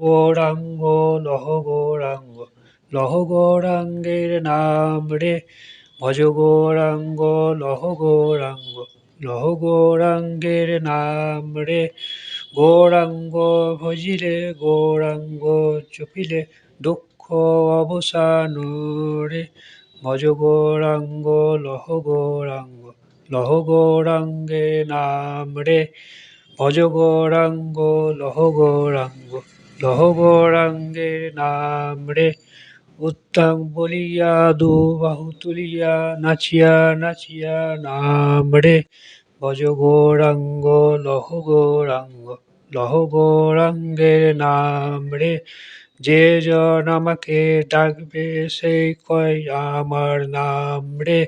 গৌরাঙ্গ, লহ গৌরাঙ্গ, লহ গৌরাঙ্গের নাম রে। ভজ গৌরাঙ্গ, লহ গৌরাঙ্গ, লহ গৌরাঙ্গের নাম রে। গৌরাঙ্গ ভজিলে, গৌরাঙ্গ চপিলে, দুঃখ অবসান রে। ভজ গৌরাঙ্গ, লহ গৌরাঙ্গ, লহ গৌরাঙ্গে নাম রে। ভজ গৌরাঙ্গ, লহ গৌরাঙ্গ। লহ গৌরাঙ্গের নাম রে। উত্তম বলিয়া দু বাহু তুলিয়া নাচিয়া নাচিয়া নাম রে। ভজ গৌরাঙ্গ লহ গৌরাঙ্গ লহ গৌরাঙ্গের নাম রে। যে জন আমাকে ডাকবে সেই কয় আমার নাম রে।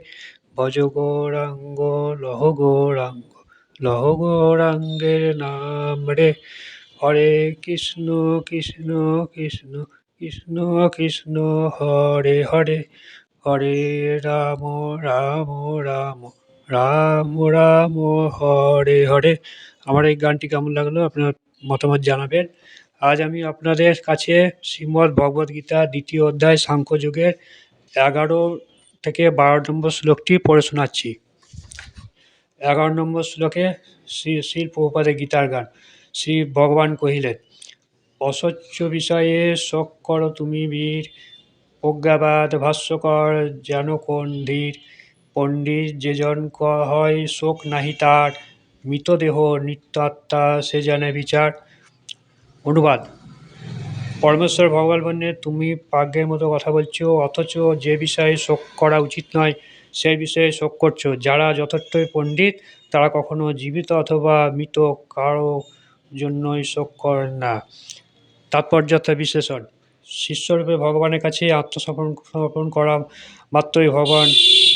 ভজ গৌরাঙ্গ লহ গৌরাঙ্গ লহ গৌরাঙ্গের নাম রে। হরে কৃষ্ণ কৃষ্ণ কৃষ্ণ কৃষ্ণ কৃষ্ণ, হরে হরে। হরে রাম রাম রাম রাম রাম, হরে হরে। আমার এই গানটি কেমন লাগল আপনার মতামত জানাবেন। আজ আমি আপনাদের কাছে শ্রীমদ্ ভগবদ গীতা দ্বিতীয় অধ্যায় সাংখ্যযুগের এগারো থেকে বারো নম্বর শ্লোকটি পড়ে শোনাচ্ছি। এগারো নম্বর শ্লোকে শ্রী শ্রী গীতার গান। শ্রী ভগবান কহিলেন অস্বচ্ছ বিষয়ে শোক করো তুমি বীর। প্রজ্ঞাবাদ ভাষ্যকর যেন কোন ধীর। পণ্ডিত যেজন হয় শোক নাহি তার। মৃতদেহ নিত্য আত্মা সে জানে বিচার। অনুবাদ, পরমেশ্বর ভগবান বললেন, তুমি পাগ্যের মতো কথা বলছো, অথচ যে বিষয়ে শোক করা উচিত নয় সেই বিষয়ে শোক করছ। যারা যথার্থই পণ্ডিত, তারা কখনো জীবিত অথবা মৃত কারও জন্যই শোক করেন না। তাৎপর্যতা বিশ্লেষণ। শিষ্যরূপে ভগবানের কাছে আত্মসমর্পণ, সমর্পণ করা মাত্রই ভগবান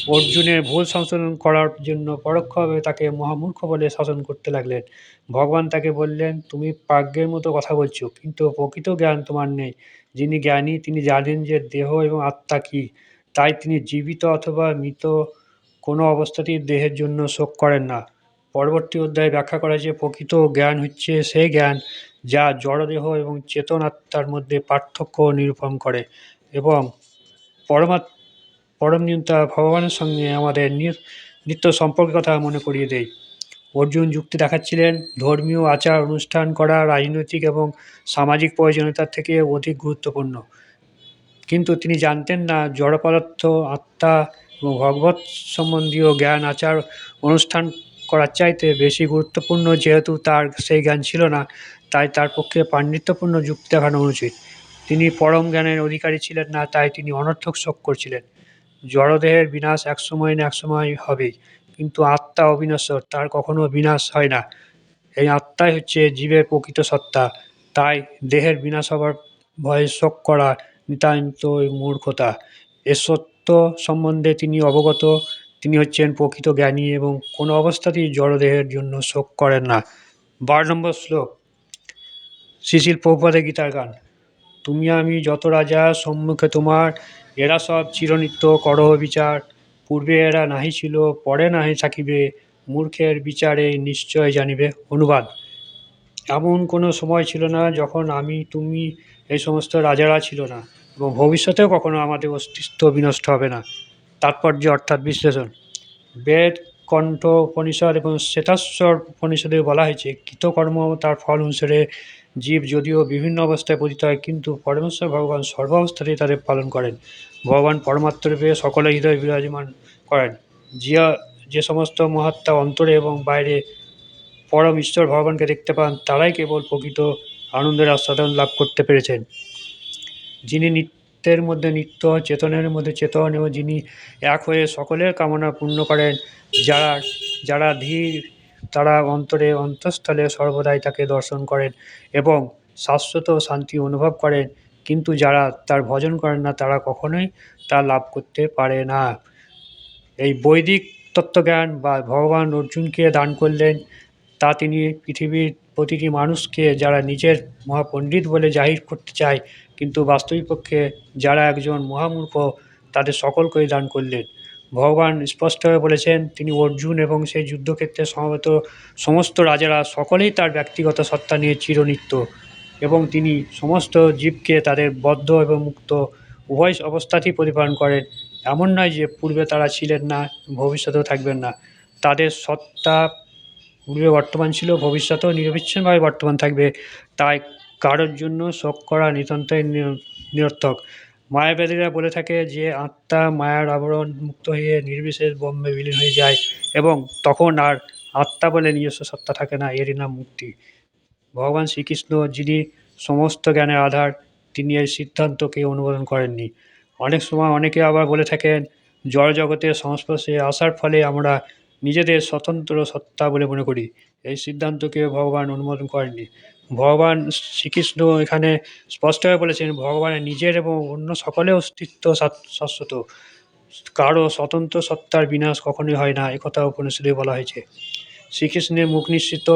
অর্জুনের ভুল সংশোধন করার জন্য পরোক্ষভাবে তাকে মহামূর্খ বলে শাসন করতে লাগলেন। ভগবান তাকে বললেন, তুমি প্রাজ্ঞের মতো কথা বলছো, কিন্তু প্রকৃত জ্ঞান তোমার নেই। যিনি জ্ঞানী, তিনি জানেন যে দেহ এবং আত্মা কী। তাই তিনি জীবিত অথবা মৃত কোনো অবস্থাতেই দেহের জন্য শোক করেন না। পরবর্তী অধ্যায়ে ব্যাখ্যা করা যে প্রকৃত জ্ঞান হচ্ছে সেই জ্ঞান যা জড়দেহ এবং চেতন আত্মার মধ্যে পার্থক্য নিরূপণ করে এবং পরমা পরম নিয়ন্তা ভগবানের সঙ্গে আমাদের নিত্য সম্পর্কের কথা মনে করিয়ে দেয়। অর্জুন যুক্তি দেখাচ্ছিলেন, ধর্মীয় আচার অনুষ্ঠান করা রাজনৈতিক এবং সামাজিক প্রয়োজনীয়তার থেকে অধিক গুরুত্বপূর্ণ। কিন্তু তিনি জানতেন না জড় পদার্থ আত্মা এবং ভগবত সম্বন্ধীয় জ্ঞান, আচার অনুষ্ঠান করার চাইতে বেশি গুরুত্বপূর্ণ যেহেতু তার সেই জ্ঞান ছিল না, তাই তার পক্ষে পাণ্ডিত্যপূর্ণ যুক্তি দেখানো উচিত তিনি পরম জ্ঞানের অধিকারী ছিলেন না, তাই তিনি অনর্থক শোক করছিলেন। জড়দেহের বিনাশ একসময় না একসময় হবেই, কিন্তু আত্মা অবিনশ্বর, তার কখনো বিনাশ হয় না। এই আত্মাই হচ্ছে জীবের প্রকৃত সত্তা। তাই দেহের বিনাশ হবার ভয়ে শোক করা নিতান্তই মূর্খতা। এ সত্য সম্বন্ধে তিনি অবগত তিনি হচ্ছেন প্রকৃত জ্ঞানী এবং কোনো অবস্থাতেই জড়দেহের জন্য শোক করেন না। বারো নম্বর শ্লোক শিশির প্রভুপাদের গীতার গান। তুমি আমি যত রাজা, সম্মুখে তোমার, এরা সব চিরনিত্য, করহ বিচার। পূর্বে এরা নাহি ছিল, পরে নাহি থাকিবে, মূর্খের বিচারে নিশ্চয় জানিবে। অনুবাদ, এমন কোনো সময় ছিল না যখন আমি, তুমি এই সমস্ত রাজারা ছিল না এবং ভবিষ্যতেও কখনো আমাদের অস্তিত্ব বিনষ্ট হবে না। তাৎপর্য অর্থাৎ বিশ্লেষণ। বেদ, কণ্ঠ উপনিষদ এবং শ্বেতাশ্বর উপনিষদে বলা হয়েছে, কৃতকর্ম তার ফল অনুসারে জীব যদিও বিভিন্ন অবস্থায় পতিত হয়, কিন্তু পরমেশ্বর ভগবান সর্বাবস্থাতেই তাদের পালন করেন। ভগবান পরমাত্মরূপে সকলে হৃদয় বিরাজমান করেন। জিয়া, যে সমস্ত মহাত্মা অন্তরে এবং বাইরে পরম ঈশ্বর ভগবানকে দেখতে পান, তারাই কেবল প্রকৃত আনন্দের আস্বাদন লাভ করতে পেরেছেন। যিনি নিত্যের মধ্যে নিত্য, চেতনের মধ্যে চেতন এবং যিনি এক হয়ে সকলের কামনা পূর্ণ করেন, যারা যারা ধীর, তারা অন্তরে অন্তঃস্থলে সর্বদাই তাকে দর্শন করেন এবং শাশ্বত শান্তি অনুভব করেন। কিন্তু যারা তার ভজন করেন না, তারা কখনোই তা লাভ করতে পারে না। এই বৈদিক তত্ত্বজ্ঞান বা ভগবান অর্জুনকে দান করলেন, তা তিনি পৃথিবীর প্রতিটি মানুষকে, যারা নিজের মহাপণ্ডিত বলে জাহির করতে চায় কিন্তু বাস্তবিক পক্ষে যারা একজন মহামূর্খ, তাদের সকলকেই দান করলেন। ভগবান স্পষ্টভাবে বলেছেন, তিনি অর্জুন এবং সেই যুদ্ধক্ষেত্রে সমবেত সমস্ত রাজারা সকলেই তার ব্যক্তিগত সত্তা নিয়ে চিরনিত্য এবং তিনি সমস্ত জীবকে তাদের বদ্ধ এবং মুক্ত উভয় অবস্থাতেই প্রতিপালন করেন। এমন নয় যে পূর্বে তারা ছিলেন না, ভবিষ্যতেও থাকবেন না। তাদের সত্তা পূর্বে বর্তমান ছিল, ভবিষ্যতেও নিরবিচ্ছিন্নভাবে বর্তমান থাকবে। তাই কারোর জন্য শোক করা নিতান্তই নির- নিরর্থক। মায়াবাদীরা বলে থাকে যে, আত্মা মায়ার আবরণ মুক্ত হয়ে নির্বিশেষ ব্রহ্মে বিলীন হয়ে যায় এবং তখন আর আত্মা বলে নিজস্ব সত্তা থাকে না, এরই নাম মুক্তি। ভগবান শ্রীকৃষ্ণ, যিনি সমস্ত জ্ঞানের আধার, তিনি এই সিদ্ধান্তকে অনুমোদন করেননি। অনেক সময় অনেকে আবার বলে থাকেন জড় জগতের সংস্পর্শে আসার ফলে আমরা নিজেদের স্বতন্ত্র সত্তা বলে মনে করি। এই সিদ্ধান্তকে ভগবান অনুমোদন করেননি। ভগবান শ্রীকৃষ্ণ এখানে স্পষ্টভাবে বলেছেন, ভগবানের নিজের এবং অন্য সকলের অস্তিত্ব শাশ্বত। কারও স্বতন্ত্র সত্তার বিনাশ কখনোই হয় না একথা উপনিষদে বলা হয়েছে। শ্রীকৃষ্ণের মুখ নিশ্চিত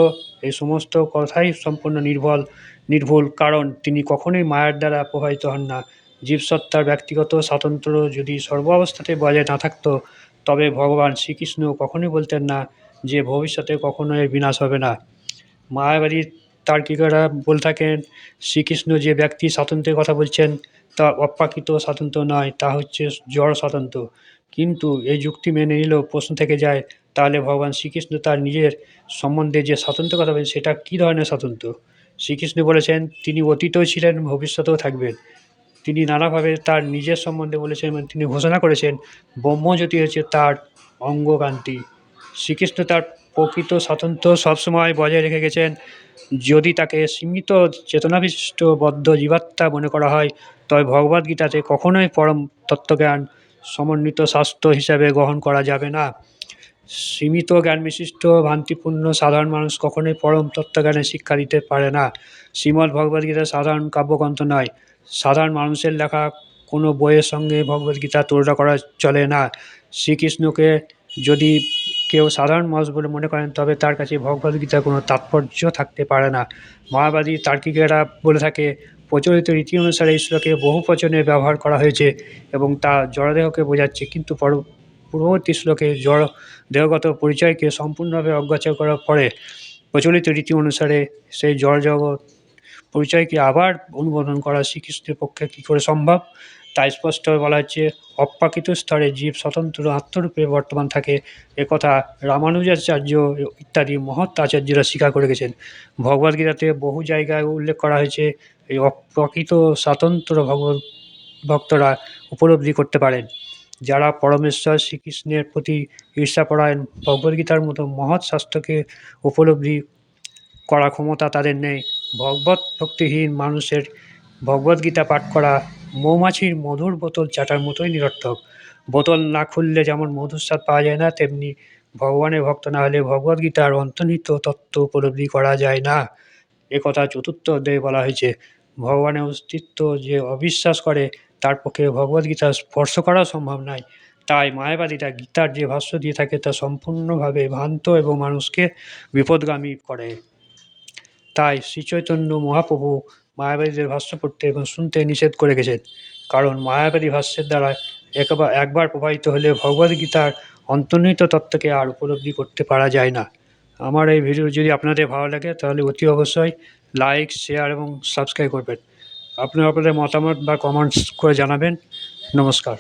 এই সমস্ত কথাই সম্পূর্ণ নির্ভল নির্ভুল। কারণ তিনি কখনোই মায়ার দ্বারা প্রভাবিত হন না। জীবসত্তার ব্যক্তিগত স্বাতন্ত্র্য যদি সর্ব অবস্থাতে বজায় না থাকতো, তবে ভগবান শ্রীকৃষ্ণ কখনোই বলতেন না যে ভবিষ্যতে কখনো এর বিনাশ হবে না। মায়াবাড়ির তার্কিকরা বলে থাকেন, শ্রীকৃষ্ণ যে ব্যক্তি স্বাতন্ত্র্যের কথা বলছেন, তা অপ্রাকৃত স্বাতন্ত্র নয়, তা হচ্ছে জড় স্বাতন্ত্র। কিন্তু এই যুক্তি মেনে নিলেও প্রশ্ন থেকে যায়, তাহলে ভগবান শ্রীকৃষ্ণ তার নিজের সম্বন্ধে যে স্বাতন্ত্র্য কথা বলেন সেটা কী ধরনের স্বাতন্ত্র? শ্রীকৃষ্ণ বলেছেন, তিনি অতীতও ছিলেন, ভবিষ্যতেও থাকবেন। তিনি নানাভাবে তার নিজের সম্বন্ধে বলেছেন এবং তিনি ঘোষণা করেছেন, ব্রহ্মজ্যোতি হচ্ছে তার অঙ্গকান্তি। শ্রীকৃষ্ণ তার প্রকৃত স্বাতন্ত্র্য সবসময় বজায় রেখে গেছেন। যদি তাকে সীমিত চেতনাবিশিষ্ট বদ্ধ জীবাত্মা মনে করা হয়, তবে ভগবদ্গীতাতে কখনোই পরম তত্ত্বজ্ঞান সমন্বিত শাস্ত্র হিসাবে গ্রহণ করা যাবে না। সীমিত জ্ঞান বিশিষ্ট ভ্রান্তিপূর্ণ সাধারণ মানুষ কখনোই পরম তত্ত্বজ্ঞানে শিক্ষা দিতে পারে না। শ্রীমদ্ ভগবদ্গীতা সাধারণ কাব্যগ্রন্থ নয়। সাধারণ মানুষের লেখা কোনো বইয়ের সঙ্গে ভগবদ্গীতা তুলনা করা চলে না। শ্রীকৃষ্ণকে যদি কেউ সাধারণ মানুষ বলে মনে করেন, তবে তার কাছে ভগবদ্গীতার কোনো তাৎপর্য থাকতে পারে না। মায়াবাদী তার্কিকেরা বলে থাকে, প্রচলিত রীতি অনুসারে এই শ্লোকে বহু বচনে ব্যবহার করা হয়েছে এবং তা জড়দেহকে বোঝাচ্ছে, কিন্তু পর, পূর্ববর্তী শ্লোকে জড় দেহগত পরিচয়কে সম্পূর্ণভাবে অগ্রাহ্য করার পরে প্রচলিত রীতি অনুসারে সেই জড় জগৎ পরিচয়কে আবার অনুমোদন করা শ্রীকৃষ্ণের পক্ষে কী করে সম্ভব? তাই স্পষ্টভাবে বলা হচ্ছে, অপ্রাকৃত স্তরে জীব স্বতন্ত্র আত্মরূপে বর্তমান থাকে। একথা রামানুজাচার্য ইত্যাদি মহৎ আচার্যরা স্বীকার করে গেছেন। ভগবদ্গীতাতে বহু জায়গায় উল্লেখ করা হয়েছে, এই অপ্রাকৃত স্বাতন্ত্র ভগবত ভক্তরা উপলব্ধি করতে পারেন। যারা পরমেশ্বর শ্রীকৃষ্ণের প্রতি ঈর্ষাপরায়ণ ভগবদ্গীতার মতো মহৎ শাস্ত্রকে উপলব্ধি করা ক্ষমতা তাদের নেই। ভগবত ভক্তিহীন মানুষের ভগবদ্গীতা পাঠ করা মৌমাছির মধুর বোতল চাটার মতোই নিরর্থক। বোতল না খুললে যেমন মধুর স্বাদ পাওয়া যায় না, তেমনি ভগবানের ভক্ত না হলে ভগবদ্গীতার অন্তর্নিহিত তত্ত্ব উপলব্ধি করা যায় না। একথা চতুর্থ অধ্যায়ে বলা হয়েছে, ভগবানের অস্তিত্ব যে অবিশ্বাস করে, তার পক্ষে ভগবদ্গীতা স্পর্শ করা সম্ভব নয়। তাই মায়াবাদীরা গীতার যে ভাষ্য দিয়ে থাকে, তা সম্পূর্ণভাবে ভ্রান্ত এবং মানুষকে বিপদগামী করে। তাই শ্রীচৈতন্য মহাপ্রভু মায়াবাদীদের ভাষ্য পড়তে এবং শুনতে নিষেধ করে গেছেন কারণ মায়াবাদী ভাষ্যের দ্বারা একবার একবার প্রভাবিত হলে ভগবদ্গীতার অন্তর্নিহিত তত্ত্বকে আর উপলব্ধি করতে পারা যায় না। আমার এই ভিডিও যদি আপনাদের ভালো লাগে, তাহলে অতি অবশ্যই লাইক, শেয়ার এবং সাবস্ক্রাইব করবেন। আপনারা আপনাদের মতামত বা কমেন্টস করে জানাবেন। নমস্কার।